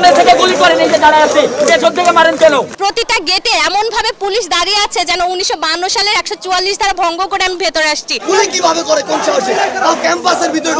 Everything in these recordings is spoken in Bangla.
সামনে থেকে গুলি করেন এই যে দাঁড়ায় আছে। পেছন থেকে মারেন কেন? প্রতিটা গেটে এমন ভাবে পুলিশ দাঁড়িয়ে আছে যেন উনিশশো সালের একশো চুয়াল্লিশ ধারা ভঙ্গ করে আমি ভেতরে আসছি। গুলি কীভাবে করে? কোন সাহসে? তাও ক্যাম্পাসের ভিতরে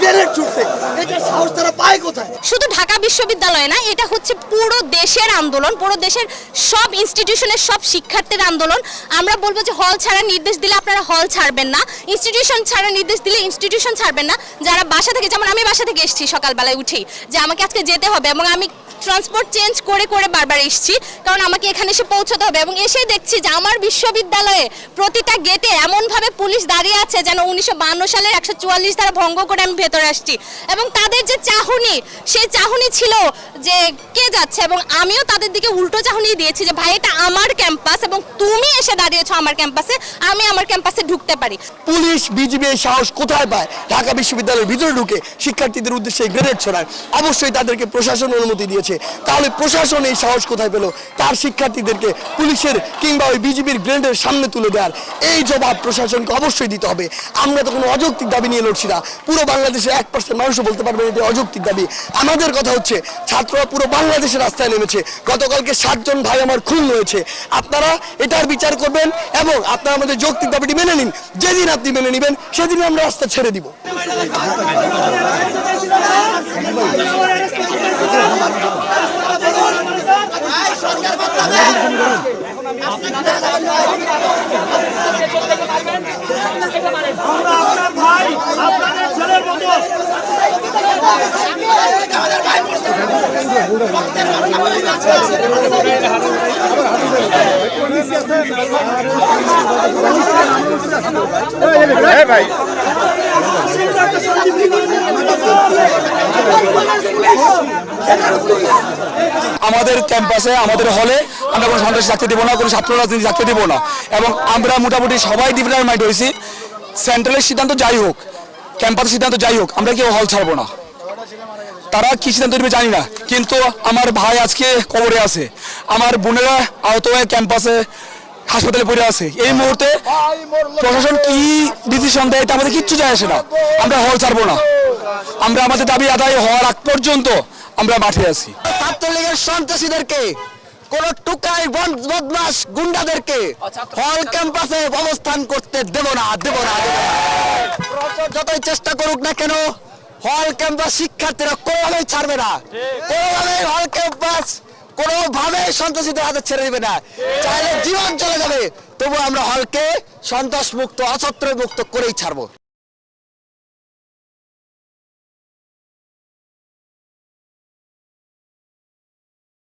গ্রেনেড ছুটছে। এটা সাহস তারা পায় কোথায়? শুধু ঢাকা বিশ্ববিদ্যালয়ে না এটা হচ্ছে পুরো দেশের আন্দোলন পুরো দেশের সব ইনস্টিটিউশনের সব শিক্ষার্থীর আন্দোলন। আমরা বলব যে হল ছাড়া নির্দেশ দিলে আপনারা হল ছাড়বেন না। ইনস্টিটিউশন ছাড়া নির্দেশ দিলে ইনস্টিটিউশন ছাড়বেন না। যারা বাসা থেকে যেমন আমি বাসা থেকে এসেছি সকালবেলায় উঠেই যে আমাকে আজকে যেতে হবে এবং আমি ট্রান্সপোর্ট চেঞ্জ করে করে বারবার এসেছি। কারণ আমাকে এখানে এসে পৌঁছতে হবে এবং এসেই দেখছি যে আমার বিশ্ববিদ্যালয়ে প্রতিটা গেটে এমনভাবে পুলিশ দাঁড়িয়ে আছে যেন উনিশশো সালের একশো চুয়াল্লিশ ধারা ভঙ্গ করে আমি ভেতরে আসছি। এবং তাদের যে চাহনি, সেই চাহনি ছিল যে কে যাচ্ছে এবং আমিও তাদের দিকে উল্টো চাহনি দিয়েছি যে, ভাই, এটা আমার ক্যাম্পাস এবং তুমি এসে দাঁড়িয়েছো আমার ক্যাম্পাসে আমি আমার ক্যাম্পাসে ঢুকতে পারি। পুলিশ, বিজিবি সাহস কোথায় পায়? ঢাকা বিশ্ববিদ্যালয়ের ভিতরে ঢুকে শিক্ষার্থীদের উদ্দেশ্যে গ্রেনেড ছড়ায়। অবশ্যই তাদেরকে প্রশাসন অনুমতি দিয়েছে। তাহলে প্রশাসন এই সাহস কোথায় পেল? তার শিক্ষার্থীদেরকে পুলিশের কিংবা ওই বিজিবির গ্রেনেডের সামনে তুলে দেওয়ার এই জবাব প্রশাসনকে অবশ্যই দিতে হবে। আমরা তো কোনো অযৌক্তিক দাবি নিয়ে লড়ছি না। পুরো বাংলাদেশের এক পার্সেন্ট মানুষও বলতে পারবে এটা অযৌক্তিক দাবি। আমাদের কথা হচ্ছে, ছাত্ররা পুরো বাংলাদেশের রাস্তায় নেমেছে। গতকালকে সাতজন ভাই আমার খুন হয়েছে। আপনারা এটার বিচার করবেন এবং আপনারা আমাদের যৌক্তিক দাবিটি মেনে নিন। যেদিন আপনি মেনে নেবেন সেদিন আমরা রাস্তা ছেড়ে দিব। আমরা আপনার ভাই। আমাদের ক্যাম্পাসে, আমাদের হলে আমরা কোনো সন্ত্রাস থাকতে দেবো না, কোনো ছাত্র রাজনীতি থাকতে দেবো না। এবং আমরা মোটামুটি সবাই ডিফারেন্ট মাইন্ড হয়েছি। সেন্ট্রালের সিদ্ধান্ত যাই হোক, ক্যাম্পাসের সিদ্ধান্ত যাই হোক, আমরা কেউ হল ছাড়বো না। তারা কি সিদ্ধান্ত নেবে জানি না, কিন্তু আমার ভাই আজকে কবরে আছে। আমার বোনেরা আহত হয়ে ক্যাম্পাসে হাসপাতালে পড়ে আছে। এই মুহূর্তে ডিসিশন দেয় এটা আমাদের কিচ্ছু যায় আসে না। আমরা হল ছাড়বো না। আমরা আমাদের দাবি আদায় হওয়ার আগ পর্যন্ত আমরা মাঠে আছি। ছাত্রলীগের সন্ত্রাসীদেরকে কোন টুকাই বদমাস গুন্ডাদেরকে হল ক্যাম্পাসে অবস্থান করতে দেব না দেব না যতই চেষ্টা করুক না কেন হল ক্যাম্পাস শিক্ষার্থীরা কোনোভাবেই ছাড়বে না। কোনোভাবেই হল ক্যাম্পাস কোনোভাবে সন্ত্রাসীদের হাতে ছেড়ে দিবে না। চাইলে জীবন চলে যাবে। তবু আমরা হলকে সন্ত্রাস মুক্ত অছত্র মুক্ত করেই ছাড়বো।